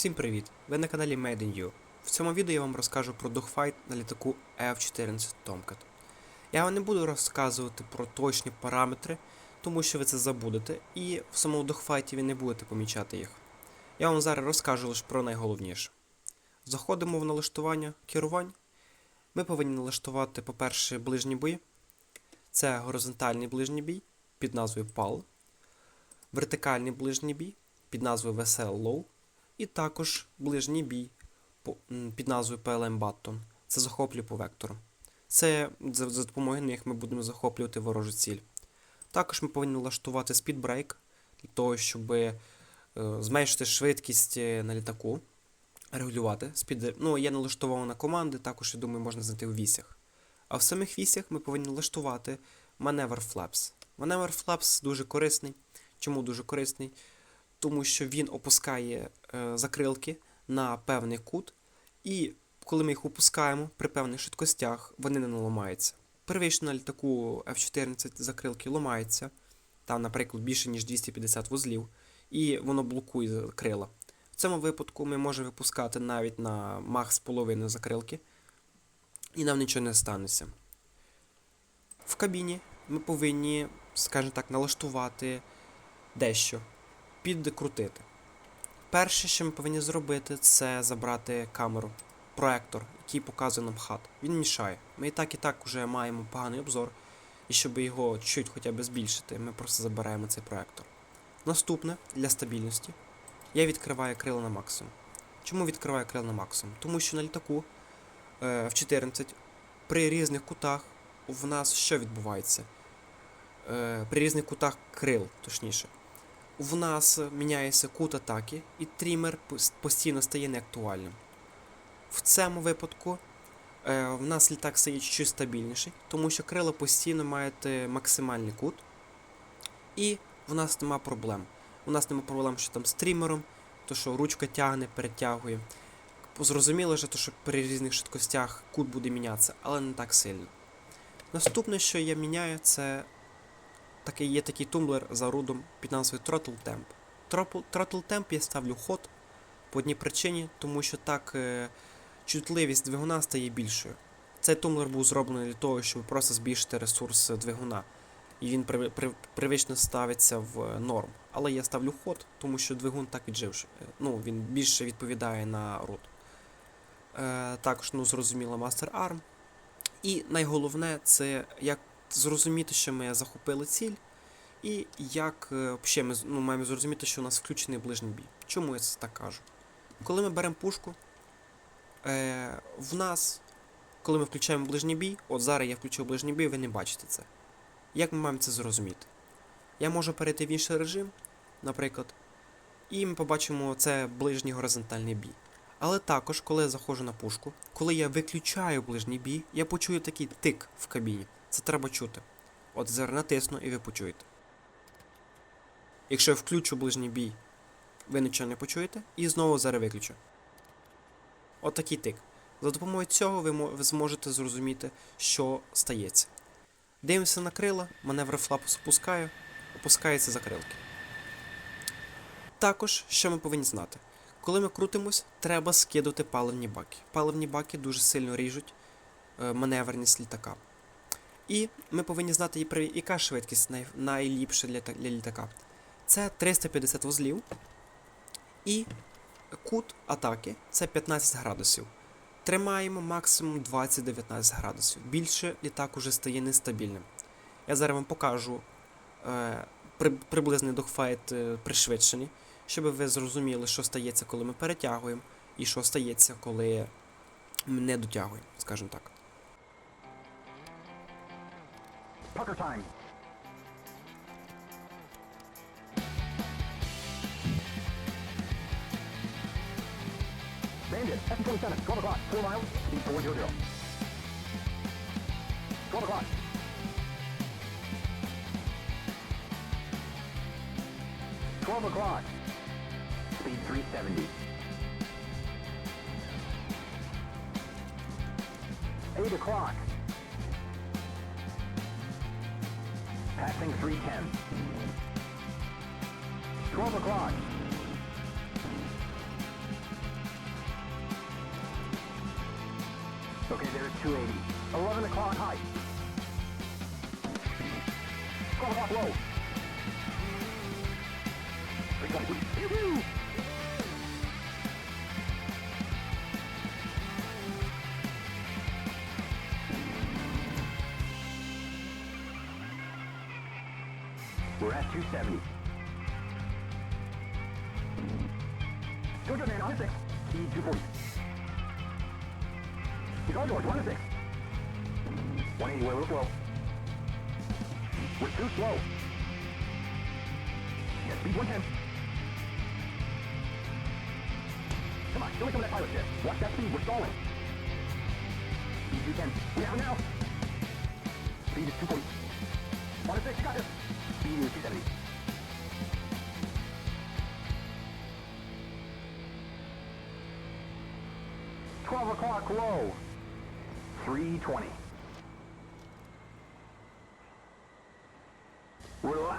Всім привіт! Ви на каналі Made in You. В цьому відео я вам розкажу про догфайт на літаку F-14 Tomcat. Я вам не буду розказувати про точні параметри, тому що ви це забудете, і в самому догфайті ви не будете помічати їх. Я вам зараз розкажу лише про найголовніше. Заходимо в налаштування керувань. Ми повинні налаштувати, по-перше, ближній бій. Це горизонтальний ближній бій під назвою PAL, вертикальний ближній бій під назвою VSL Low, і також ближній бій під назвою PLM Button. Це захоплює по вектору. Це за, допомогою них ми будемо захоплювати ворожу ціль. Також ми повинні налаштувати speedbreak для того, щоб е, зменшити швидкість е, на літаку, регулювати. Спід... Ну, є налаштована команди, також, я думаю, можна знайти у вісях. А в самих вісях ми повинні налаштувати маневр Flaps. Маневр Flaps дуже корисний. Чому дуже корисний? Тому що він опускає е, закрилки на певний кут, і коли ми їх опускаємо при певних швидкостях, вони не ламаються. Первично на літаку F-14 закрилки ламаються, там, наприклад, більше ніж 250 вузлів, і воно блокує крила. В цьому випадку ми можемо випускати навіть на мах з половиною закрилки, і нам нічого не станеться. В кабіні ми повинні, скажімо так, налаштувати дещо, підкрутити. Перше, що ми повинні зробити, це забрати камеру, проектор, який показує нам хат. Він мішає. Ми і так і так вже маємо поганий обзор, і щоб його чуть хоча б збільшити, ми просто забираємо цей проектор. Наступне для стабільності. Я відкриваю крила на максимум. Чому відкриваю крила на максимум? Тому що на літаку е, в 14 при різних кутах в нас що відбувається? Е, при різних кутах крил, точніше. В нас міняється кут атаки, і трімер постійно стає неактуальним. В цьому випадку е, в нас літак стає чуть стабільніший, тому що крила постійно мають е, максимальний кут, і в нас нема проблем. У нас нема проблем, що там з трімером, то що ручка тягне, перетягує. Зрозуміло ж, то, що при різних швидкостях кут буде мінятися, але не так сильно. Наступне, що я міняю, це такий, є такий тумблер за рудом під назвою Throttle Temp. Throttle, Temp я ставлю ход по одній причині, тому що так е, чутливість двигуна стає більшою. Цей тумблер був зроблений для того, щоб просто збільшити ресурс двигуна. І він при, при, привично ставиться в е, норм. Але я ставлю ход, тому що двигун так відживши. Е, Ну, він більше відповідає на руд. Е, також, ну, зрозуміло, Master Arm. І найголовне це як зрозуміти, що ми захопили ціль, і як е, ще ми ну, маємо зрозуміти, що у нас включений ближній бій. Чому я це так кажу? Коли ми беремо пушку, е, в нас, коли ми включаємо ближній бій, от зараз я включив ближній бій, ви не бачите це. Як ми маємо це зрозуміти? Я можу перейти в інший режим, наприклад, і ми побачимо це ближній горизонтальний бій. Але також, коли я заходжу на пушку, коли я виключаю ближній бій, я почую такий тик в кабіні. Це треба чути. От зараз натисну і ви почуєте. Якщо я включу ближній бій, ви нічого не почуєте, і знову зараз виключу. От такий тик. За допомогою цього ви, зможете зрозуміти, що стається. Дивимося на крила, маневр флапу спускаю, опускаються закрилки. Також, що ми повинні знати? Коли ми крутимось, треба скидати паливні баки. Паливні баки дуже сильно ріжуть е, маневреність літака. І ми повинні знати, яка швидкість най, найліпша для, для літака. Це 350 вузлів. І кут атаки це 15 градусів. Тримаємо максимум 20-19 градусів. Більше літак уже стає нестабільним. Я зараз вам покажу е, при, приблизний догфайт е, пришвидшений, щоб ви зрозуміли, що стається, коли ми перетягуємо, і що стається, коли ми не дотягуємо, скажімо так. Pucker time. Bandit, F-27, 12 o'clock, 4 miles, speed 400. 12 o'clock. Twelve o'clock. Speed 370. Eight o'clock. passing 310. 12 o'clock. Okay, there's 280. 11 o'clock high. 12 o'clock low. 320. We're at 270. Go good, man. On to six. Speed 240. He's on to six. 180. We're a little slow. We're too slow. Yeah, speed 110. Come on, me some of that pilot shit. Watch that speed. We're stalling. Speed 210. We have now. Speed is 240. One to six. You got this. Speed is 270. Twelve o'clock low. Three twenty. Relax.